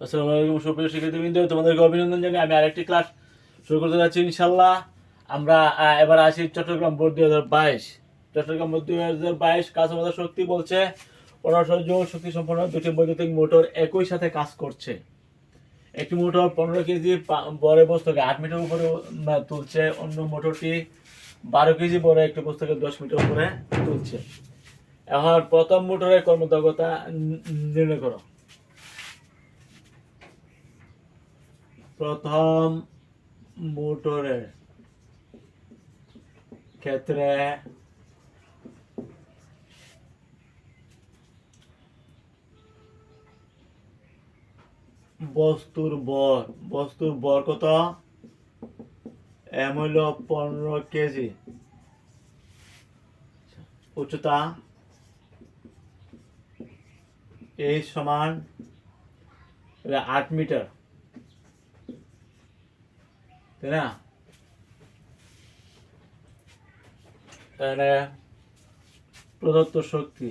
আসসালামু আলাইকুম, সুপ্রিয় শিক্ষার্থীবৃন্দ, তোমাদেরকে অভিনন্দন জানিয়ে আমি আরেকটি ক্লাস শুরু করতে যাচ্ছি ইনশাল্লাহ আমরা এবার আসি চট্টগ্রাম বোর্ড দুই হাজার বাইশ। চট্টগ্রাম বোর্ড দুই হাজার বাইশ কাজ আমাদের শক্তি বলছে, পনেরোশো জোর শক্তি সম্পন্ন দুটি বৈদ্যুতিক মোটর একই সাথে কাজ করছে। একটি মোটর পনেরো কেজি বড় বস্তুকে আট মিটার উপরে তুলছে। অন্য মোটরটি বারো কেজি বড়, একটি বস্তুকে দশ মিটার উপরে তুলছে। এখন প্রথম মোটরের কর্মদক্ষতা নির্ণয় করো। প্রথম মোটরের ক্ষেত্রে বস্তুর বর বস্তুর বর কত? এম হইল পনেরো কেজি। উচ্চতা এই সমান আট মিটার। তাই না তাহলে প্রদত্ত শক্তি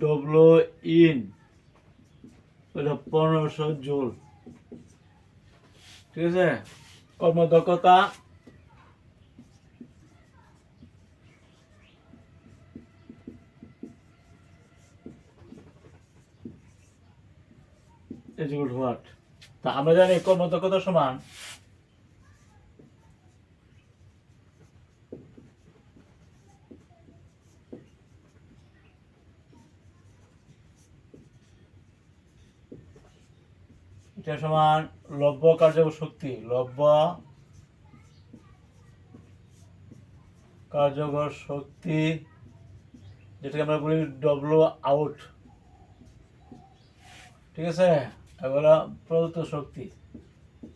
ডব্লু ইন ওটা পনেরোশো জুল ঠিক আছে কর্মদক্ষতা equal to what? তা আমরা জানি কর্মদক্ষতা সমান এটা সমান লব্য কার্যকর শক্তি, লব্য কার্যকর শক্তি, যেটাকে আমরা বলি ডব্লু আউট ঠিক আছে এগুলো প্রদত্ত শক্তি।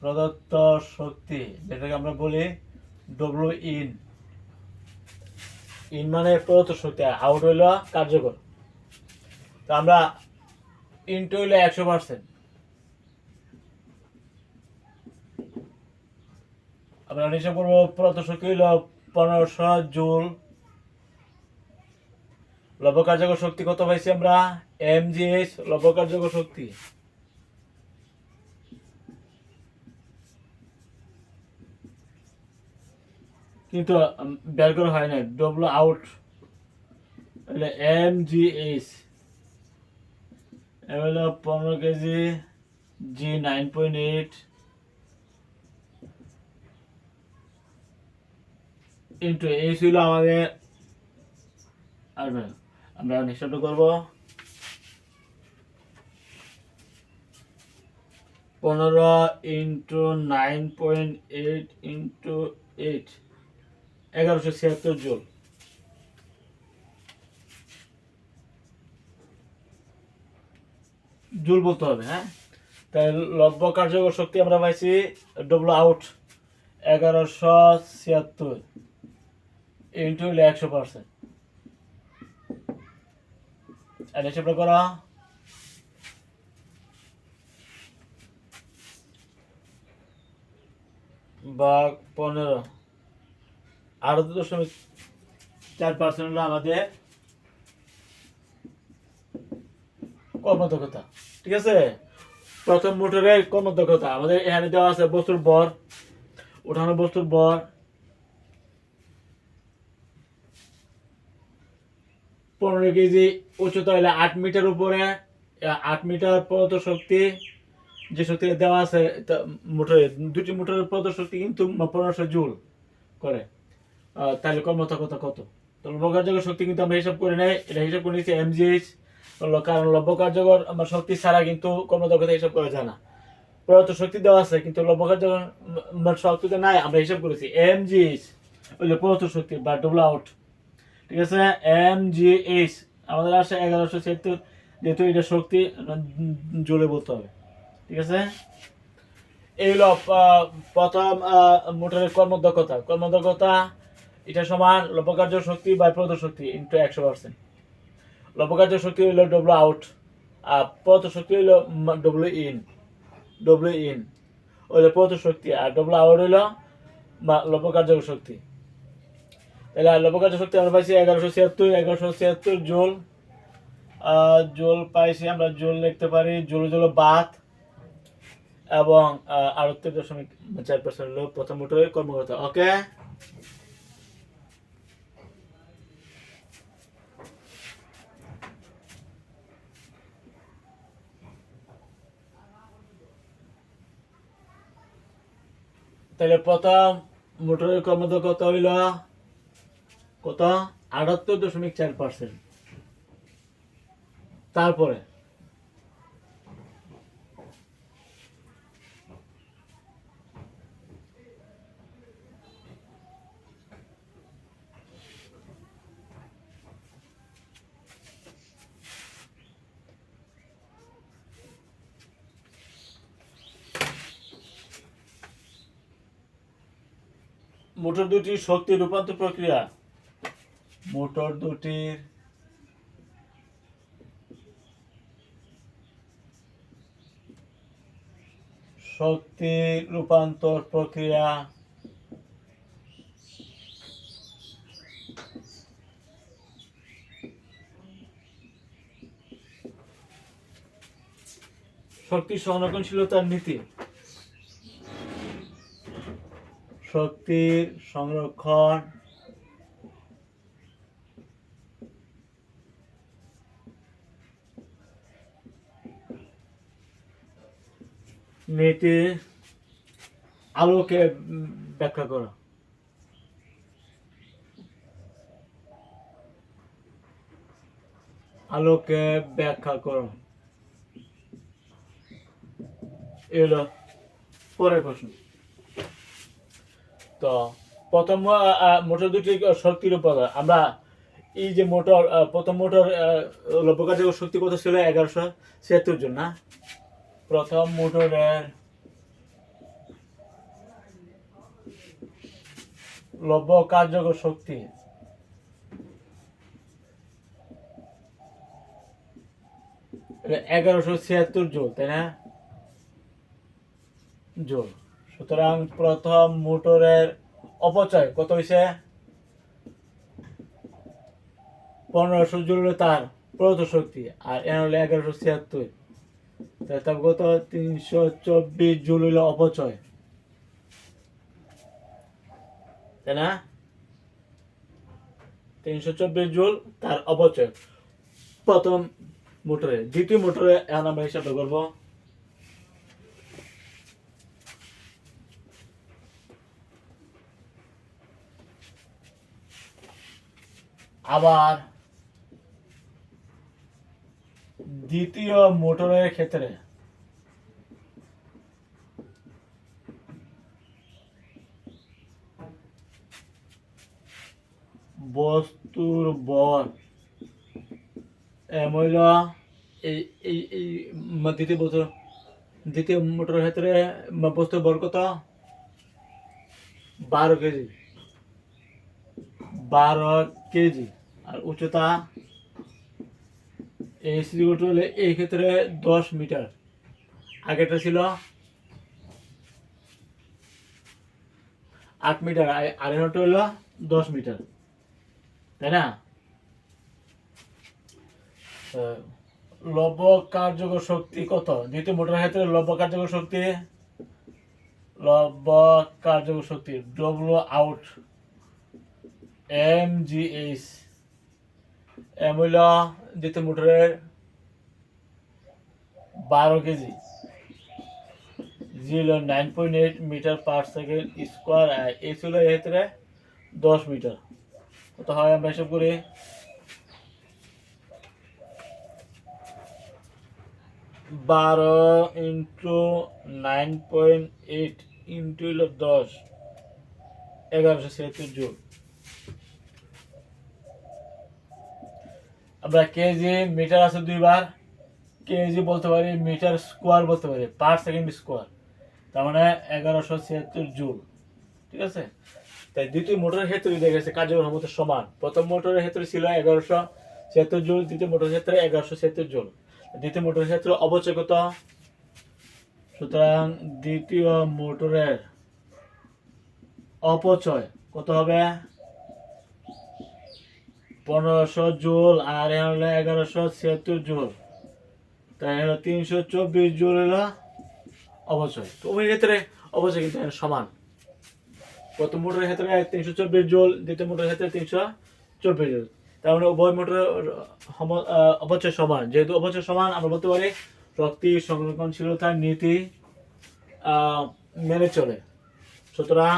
প্রদত্ত শক্তি, যেটাকে আমরা বলি ডব্লু ইন ইন মানে প্রদত্ত শক্তি আউট হইল কার্যকর। তো আমরা ইনটু হইল একশো পার্সেন্ট আমরা হিসাব করব প্রদত্ত শক্তি হইল পনেরোশো জুল। লব্য কার্যকর শক্তি কত পাইছি আমরা? এম জিএস লব্য কার্যকর শক্তি। কিন্তু বের করা হয় না W out M G H হলো পনেরো KG G nine point eight into H হলো আমাদের। আর আমরা হিসাবটা করব। পনেরো into nine point eight into eight এগারোশো ছিয়াত্তর জুল জুল বলতে হবে হ্যাঁ? তাই লব্য কার্যকর শক্তি আমরা পাইছি ডব্লু আউট এগারোশো ছিয়াত্তর। ইন্টু হলে একশো পার্সেন্ট আর হিসাবটা করা। বাঘ পনেরো। আরও দু দশমিক চার পার্সেন্ট হলো আমাদের কর্মদক্ষতা, ঠিক আছে? প্রথম মোটরের কর্মদক্ষতা, আমাদের এখানে দেওয়া আছে বস্তুর বর উঠানো বস্তুর বর পনেরো কেজি উচ্চতা হলে আট মিটার উপরে আট মিটার প্রদত্ত শক্তি, যে শক্তি দেওয়া আছে মোটরে, দুটি মোটরের প্রদত্ত শক্তি কিন্তু পনেরোশো জুল করে। তাহলে কর্মদক্ষতা কত তো। লব্য কার্যকর শক্তি কিন্তু আমরা হিসাব করে নেই এটা হিসাব করে নিচ্ছি এমজিএইচ কারণ লব্য কার্যকর আমার শক্তি ছাড়া কিন্তু কর্মদক্ষতা হিসাব করা যায় না। প্রদত্ত শক্তি দেওয়া আছে কিন্তু লব্য কার্যকর উম, শক্তিতে নাই আমরা হিসাব করেছি এমজিএইচ ওই যে প্রদত্ত শক্তি বা ডবল আউট ঠিক আছে? এম জি এইচ আমাদের আসে এগারোশো ছিয়াত্তর যেহেতু এটা শক্তি জোরে বলতে হবে। ঠিক আছে? এই হলো প্রথম মোটরের কর্মদক্ষতা কর্মদক্ষতা এটা সমান লব্যকার্য শক্তি বা প্রদ শক্তি ইন্টু একশো পার্সেন্ট লব্যকার্য শক্তি হইল ডব্লু আউট আর প্রদ শক্তি হইল ডব্লু ইন ডব্লু ইন ওইলো প্রদ শক্তি, আর ডব্লু আউট হইল লব্যকার্য শক্তি। তাহলে আর লব কার্য শক্তি আমরা পাইছি এগারোশো ছিয়াত্তর এগারোশো ছিয়াত্তর জোল জোল পাইছি আমরা জোল লিখতে পারি, জোল জোল বাত, এবং আটত্রিশ দশমিক চার পার্সেন্ট হলো প্রথম মোটরের কর্মকর্তা ওকে তাহলে প্রথম মোটরের কর্মকর্তা কত হইল? কত? আটাত্তর দশমিক চার পার্সেন্ট। তারপরে? মোটর দুটির শক্তি রূপান্তর প্রক্রিয়া। মোটর দুটির শক্তি রূপান্তর প্রক্রিয়া শক্তি সংরক্ষণশীলতার নীতি। শক্তির সংরক্ষণ। নীতি আলোকে ব্যাখ্যা করো। আলোকে ব্যাখ্যা করো। এলো পরের প্রশ্ন। তো প্রথম মোটর দুটি শক্তির উপাদান আমরা এই যে মোটর প্রথম মোটর লব্যকার্যক শক্তি কত ছিল? এগারোশো ছিয়াত্তর জন, না? প্রথম মোটরের লব্য কার্যকর শক্তি এগারোশো ছিয়াত্তর জোল, তাই না? জোল। সুতরাং প্রথম মোটরের অপচয় কত হয়েছে পনেরোশো হলো তার প্রদত্ত শক্তি আর এন হলো এগারোশো ছিয়াত্তর। তার কত? তিনশো চব্বিশ জুল হলো অপচয়। তাই না? তিনশো চব্বিশ জুল তার অপচয়। প্রথম মোটরে, দ্বিতীয় মোটরে এখন আমরা হিসাবটা করব আবার দ্বিতীয় মোটরের ক্ষেত্রে বস্তুর বল এম এই এই এই দ্বিতীয় বস্তু, দ্বিতীয় মোটরের ক্ষেত্রে বস্তুর বল কত? বারো কেজি। বারো কেজি। উচ্চতা এই সিলিগুটি হলে এই ক্ষেত্রে দশ মিটার। আগেটা ছিল আট মিটার, আর- এটা হলো দশ মিটার। তাই না? লব্য কার্যকর শক্তি কত? দ্বিতীয় মোটর ক্ষেত্রে লব্য কার্যকর শক্তি লব্য কার্যকর শক্তি W out M G H M হইল দ্বিতীয় মোটরের বারো কেজি। হলো nine point eight metre per second square, আর হলো এর ক্ষেত্রে দশ মিটার। কত হয় আমরা হিসাব করি? বারো into nine point eight into দশ। এগারোশো ছিয়াত্তর জুল। আমরা কেজি মিটার আছে দুইবার, কেজি বলতে পারি মিটার স্কোয়ার বলতে পারি পার সেকেন্ড স্কোয়ার তার মানে এগারোশো ছিয়াত্তর জুল, ঠিক আছে? তাই দ্বিতীয় মোটরের ক্ষেত্রে দেখা গেছে কার্যকর ক্ষমতা সমান। প্রথম মোটরের ক্ষেত্রে ছিল এগারোশো ছিয়াত্তর জুল, দ্বিতীয় মোটরের ক্ষেত্রে এগারোশো ছিয়াত্তর জুল। দ্বিতীয় মোটরের ক্ষেত্রে অবচয় কত সুতরাং দ্বিতীয় মোটরের অপচয় কত হবে? পনেরোশো জুল আর এ হলো এগারোশো ছিয়াত্তর জুল। তাই হলো তিনশো চব্বিশ জুল হলো অবচয়। তো ওই ক্ষেত্রে অবচয় কিন্তু সমান। প্রথম মোটরের ক্ষেত্রে তিনশো চব্বিশ জুল, দ্বিতীয় মোটরের ক্ষেত্রে তিনশো চব্বিশ জুল। তার মানে উভয় মোটরের অপচয় সমান। যেহেতু অপচয় সমান, আমরা বলতে পারি শক্তি সংরক্ষণশীলতার নীতি মেনে চলে। সুতরাং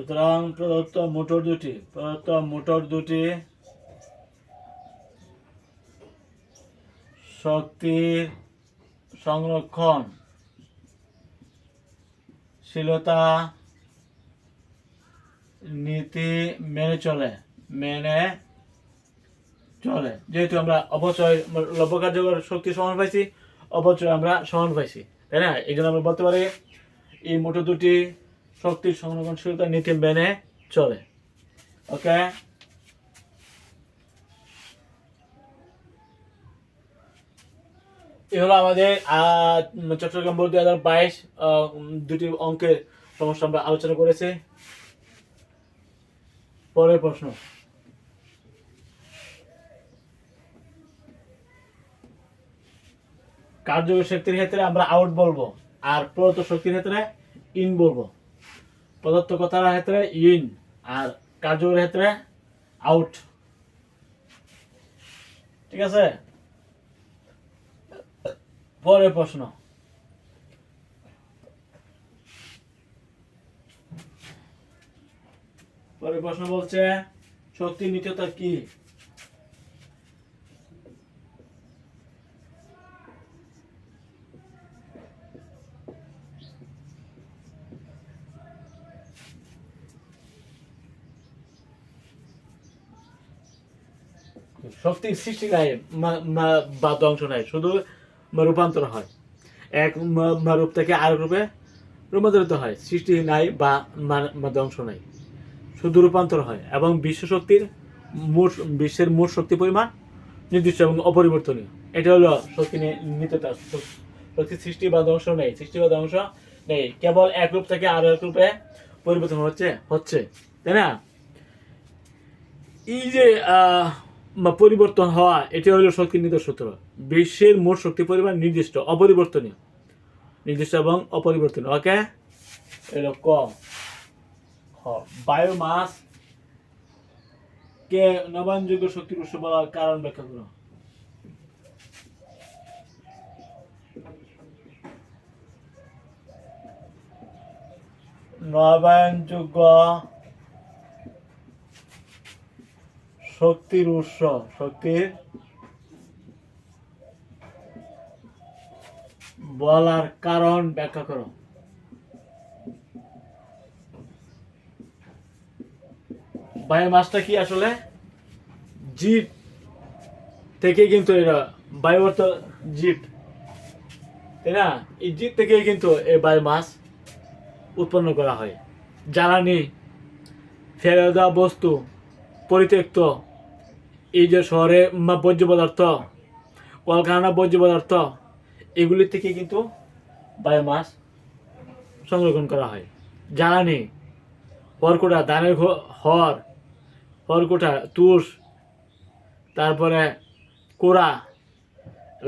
সুতরাং প্রদত্ত মোটর দুটি, প্রদত্ত মোটর দুটি শক্তির সংরক্ষণ, শীলতা নীতি মেনে চলে মেনে চলে। যেহেতু আমরা অপচয় লব্য কার্যকর শক্তি সমান পাইছি, অপচয় আমরা সমান পাইছি, তাই না? এই জন্য আমরা বলতে পারি, এই মোটর দুটি শক্তির সংরক্ষণশীলতা নীতি মেনে চলে। ওকে? এ হলো আমাদের চট্টগ্রাম বোর্ড দুই হাজার বাইশ দুটি অঙ্কের সমস্যা আমরা আলোচনা করেছি। পরের প্রশ্ন। কার্যকরী শক্তির ক্ষেত্রে আমরা আউট বলব আর প্রদত্ত শক্তির ক্ষেত্রে ইন বলব। প্রদত্ত কথার ক্ষেত্রে ইন আর কাজুর ক্ষেত্রে আউট। ঠিক আছে? পরের প্রশ্ন। পরের প্রশ্ন বলছে শক্তি নিত্যতা কি? শক্তির সৃষ্টি নাই বা ধ্বংস নাই, শুধু রূপান্তর হয়। এক রূপ থেকে আরেক রূপে রূপান্তরিত হয়। সৃষ্টি নাই বা ধ্বংস নাই। শুধু রূপান্তর হয় এবং বিশ্ব শক্তির মোট, বিশ্বের মোট শক্তি পরিমাণ নির্দিষ্ট এবং অপরিবর্তনীয়। এটা হলো শক্তি নিত্যতা। শ- শক্তির সৃষ্টি বা ধ্বংস নেই, সৃষ্টি বা ধ্বংস নেই। কেবল এক রূপ থেকে আরও এক রূপে পরিবর্তন হচ্ছে হচ্ছে। তাই না? এই যে পরিবর্তন হওয়া এটি হলো শক্তির নির্দেশ সূত্র। বিশ্বের মোট শক্তি পরিমাণ নির্দিষ্ট, অপরিবর্তনীয়। নির্দিষ্ট এবং অপরিবর্তনীয়, ওকে? এলো ক। বায়োমাস কে নবায়নযোগ্য শক্তির উৎস বলার কারণ ব্যাখ্যা করো। নবায়নযোগ্য শক্তির উৎস শক্তির বলার কারণ ব্যাখ্যা করো। বায়োমাসটা কি আসলে? জীব থেকে কিন্তু এরা বায়ু অর্থ জীব, তাই না? এই জীব থেকে কিন্তু এই বায়োমাস উৎপন্ন করা হয়। জ্বালানি, ফেলে দেওয়া বস্তু, পরিত্যক্ত এই যে শহরে বর্জ্য পদার্থ, কলকারখানা বর্জ্য পদার্থ, এগুলি থেকে কিন্তু বায়োমাস সংরক্ষণ করা হয়। জ্বালানি হরকুটা ধানের হর হরকুটা তুষ, তারপরে কোড়া,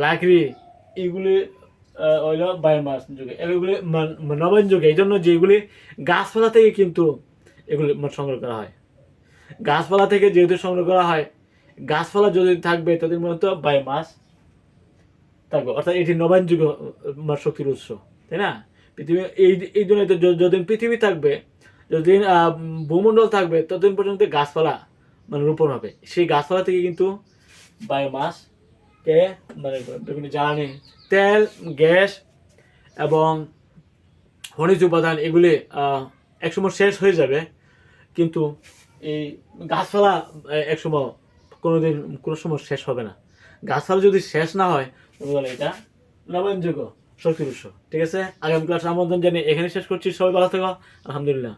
লাকড়ি, এগুলি হইল বায়োমাস যুগে। এগুলি নবায়ন যুগে। এই জন্য যেগুলি গাছপালা থেকে কিন্তু এগুলি সংগ্রহ করা হয়। গাছপালা থেকে যেহেতু সংগ্রহ করা হয় গাছপালা যদি থাকবে তাদের মূলত বায়োমাস থাকবে। অর্থাৎ এটি নবায়ন যুগ আহ, শক্তির উৎস তাই না? পৃথিবী এই এই জন্য যতদিন পৃথিবী থাকবে যতদিন ভূমণ্ডল থাকবে ততদিন পর্যন্ত গাছপালা মানে রোপণ হবে। সেই গাছপালা থেকে কিন্তু বায়োমাস কে মানে বিভিন্ন জ্বালানি তেল গ্যাস এবং খনিজ উপাদান এগুলি একসময় শেষ হয়ে যাবে। কিন্তু এই গাছপালা একসময় কোনোদিন কোনো সময় শেষ হবে না। গাছপালা যদি শেষ না হয় তাহলে এটা নবায়নযোগ্য শক্তির উৎস ঠিক আছে? আগামী ক্লাস আমন্ত্রণ জানিয়ে এখানে শেষ করছি। সবাই ভালো থেকো। আলহামদুলিল্লাহ।